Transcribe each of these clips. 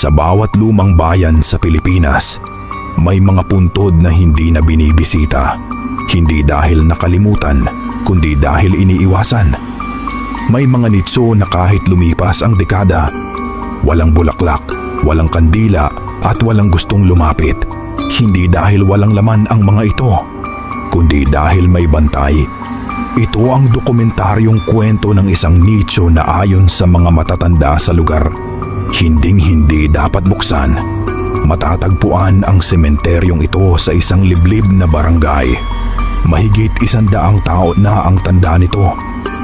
Sa bawat lumang bayan sa Pilipinas, may mga puntod na hindi na binibisita. Hindi dahil nakalimutan, kundi dahil iniiwasan. May mga nitso na kahit lumipas ang dekada, walang bulaklak, walang kandila at walang gustong lumapit. Hindi dahil walang laman ang mga ito, kundi dahil may bantay. Ito ang dokumentaryong kwento ng isang nicho na ayon sa mga matatanda sa lugar. Hinding-hindi dapat buksan. Matatagpuan ang sementeryong ito sa isang liblib na barangay. Mahigit isandaang tao na ang tanda nito.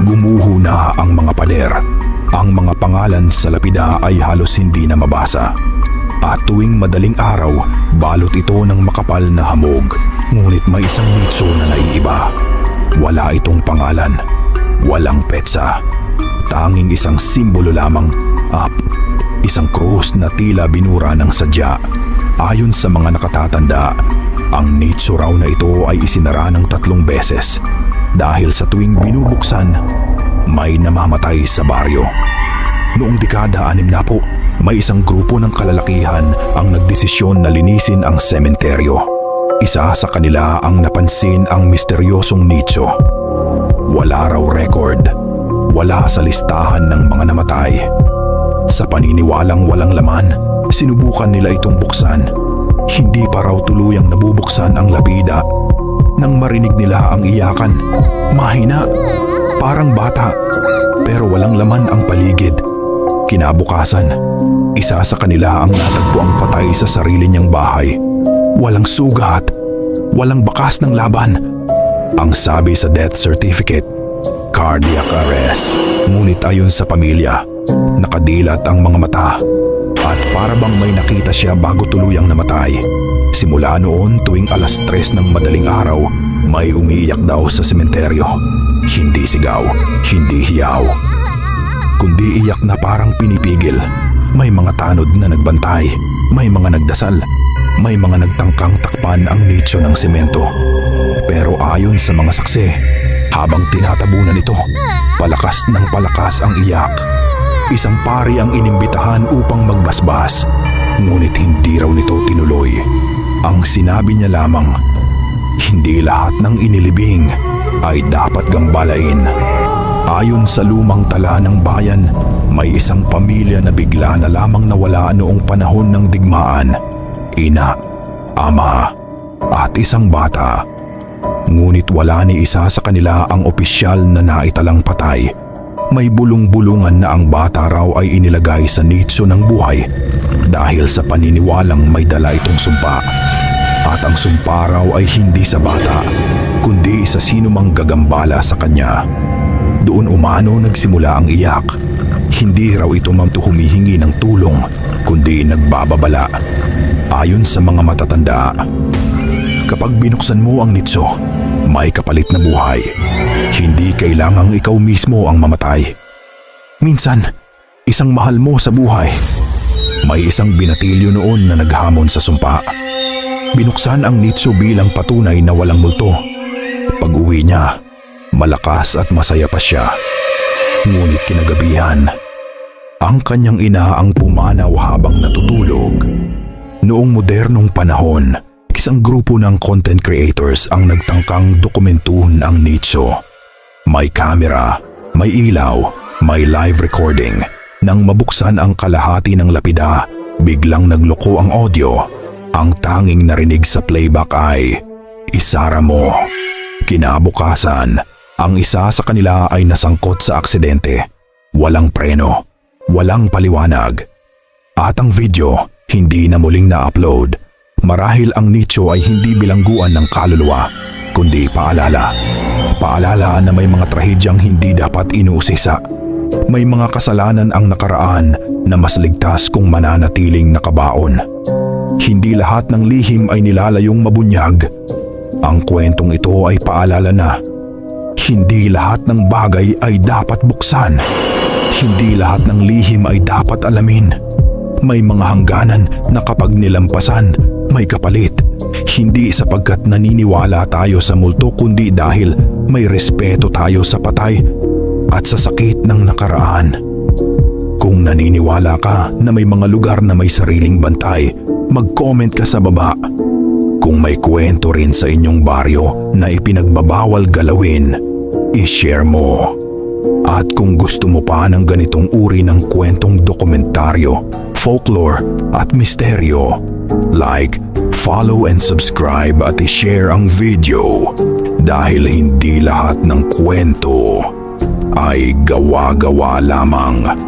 Gumuho na ang mga pader. Ang mga pangalan sa lapida ay halos hindi na mabasa. At tuwing madaling araw, balot ito ng makapal na hamog. Ngunit may isang mitso na naiiba. Wala itong pangalan. Walang petsa. Tanging isang simbolo lamang. Up. Isang krus na tila binura ng sadya. Ayon sa mga nakatatanda, ang nicho raw na ito ay isinara ng tatlong beses dahil sa tuwing binubuksan, may namamatay sa baryo. Noong dekada anim na po, may isang grupo ng kalalakihan ang nagdesisyon na linisin ang sementeryo. Isa sa kanila ang napansin ang misteryosong nicho. Wala raw record. Wala sa listahan ng mga namatay. Sa paniniwalang walang laman, sinubukan nila itong buksan. Hindi pa raw tuluyang nabubuksan ang labida. Nang marinig nila ang iyakan, mahina, parang bata, pero walang laman ang paligid. Kinabukasan, isa sa kanila ang natagpuang patay sa sarili niyang bahay. Walang sugat, walang bakas ng laban. Ang sabi sa death certificate, cardiac arrest. Ngunit ayon sa pamilya, nakadilat ang mga mata at para bang may nakita siya bago tuluyang namatay. Simula noon tuwing alas tres ng madaling araw, may umiiyak daw sa sementeryo. Hindi sigaw, hindi hiyaw, kundi iyak na parang pinipigil. May mga tanod na nagbantay, may mga nagdasal, may mga nagtangkang takpan ang nicho ng semento. Pero ayon sa mga saksi, habang tinatabunan ito, palakas ng palakas ang iyak. Isang pari ang inimbitahan upang magbasbas, ngunit hindi raw nito tinuloy. Ang sinabi niya lamang, hindi lahat ng inilibing ay dapat gambalain. Ayon sa lumang tala ng bayan, may isang pamilya na bigla na lamang nawala noong panahon ng digmaan. Ina, ama, at isang bata. Ngunit wala ni isa sa kanila ang opisyal na naitalang patay. May bulong-bulungan na ang bata raw ay inilagay sa nitso ng buhay dahil sa paniniwalang may dala itong sumpa. At ang sumpa raw ay hindi sa bata, kundi sa sino mang gagambala sa kanya. Doon umano nagsimula ang iyak. Hindi raw ito mamto humihingi ng tulong, kundi nagbababala. Ayon sa mga matatanda, kapag binuksan mo ang nitso, may kapalit na buhay. Hindi kailangang ikaw mismo ang mamatay. Minsan, isang mahal mo sa buhay. May isang binatilyo noon na naghamon sa sumpa. Binuksan ang nitso bilang patunay na walang multo. Pag-uwi niya, malakas at masaya pa siya. Ngunit kinagabihan, ang kanyang ina ang pumanaw habang natutulog. Noong modernong panahon, isang grupo ng content creators ang nagtangkang dokumentuhin ang nicho. May kamera, may ilaw, may live recording. Nang mabuksan ang kalahati ng lapida, biglang nagloko ang audio. Ang tanging narinig sa playback ay, Isara mo. Kinabukasan, ang isa sa kanila ay nasangkot sa aksidente. Walang preno, walang paliwanag. At ang video, hindi na muling na-upload. Marahil ang nicho ay hindi bilangguan ng kaluluwa, kundi paalala. Paalala na may mga trahedyang hindi dapat inuusisa. May mga kasalanan ang nakaraan na mas ligtas kung mananatiling nakabaon. Hindi lahat ng lihim ay nilalayong mabunyag. Ang kwentong ito ay paalala na hindi lahat ng bagay ay dapat buksan. Hindi lahat ng lihim ay dapat alamin. May mga hangganan na kapag nilampasan, may kapalit. Hindi sapagkat naniniwala tayo sa multo kundi dahil may respeto tayo sa patay at sa sakit ng nakaraan. Kung naniniwala ka na may mga lugar na may sariling bantay, mag-comment ka sa baba. Kung may kwento rin sa inyong baryo na ipinagbabawal galawin, i-share mo. At kung gusto mo pa ng ganitong uri ng kwentong dokumentaryo, folklore at misteryo, like, follow and subscribe at i-share ang video. Dahil hindi lahat ng kwento ay gawa-gawa lamang